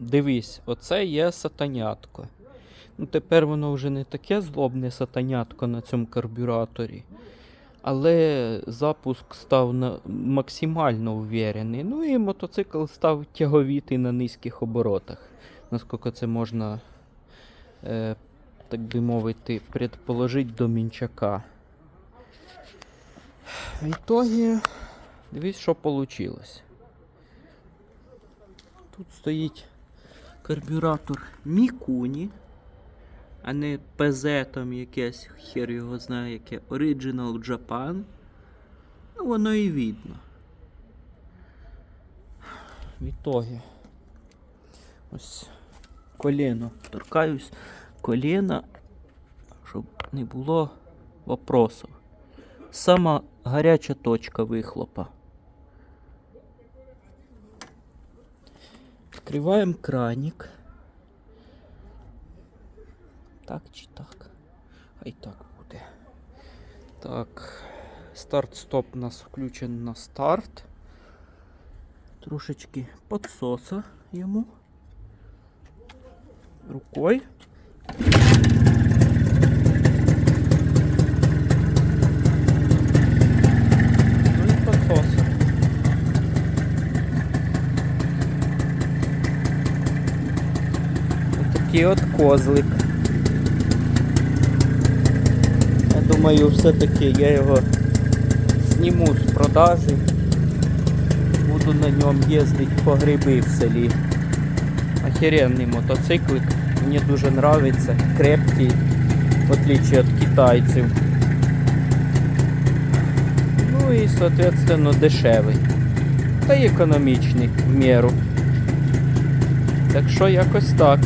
дивись, оце є сатанятко. Ну, тепер воно вже не таке злобне сатанятко на цьому карбюраторі. Але запуск став на максимально уверений. Ну і мотоцикл став тяговітий на низьких оборотах. Наскільки це можна, е, так би мовити, предположити до мінчака. В ітогі, дивись, що вийшло. Тут стоїть карбюратор Мікуні, а не ПЗ там якесь, хер його знає, яке Original Japan. Ну, воно і видно. В ітогі. Ось коліно. Торкаюсь коліна, щоб не було вопросів. Сама гаряча точка вихлопа. Відкриваємо краник. Так чи так? Хай так буде. Так. Старт-стоп у нас включений на старт. Трошечки подсоса йому. Рукой. Такий от козлик. Я думаю, все-таки я його зніму з продажі. Буду на ньому їздити по гриби в селі. Охеренний мотоциклик. Мені дуже подобається. Крепкий, в отличие від китайців. Ну і, соответственно, дешевий. Та й економічний в міру. Так що якось так.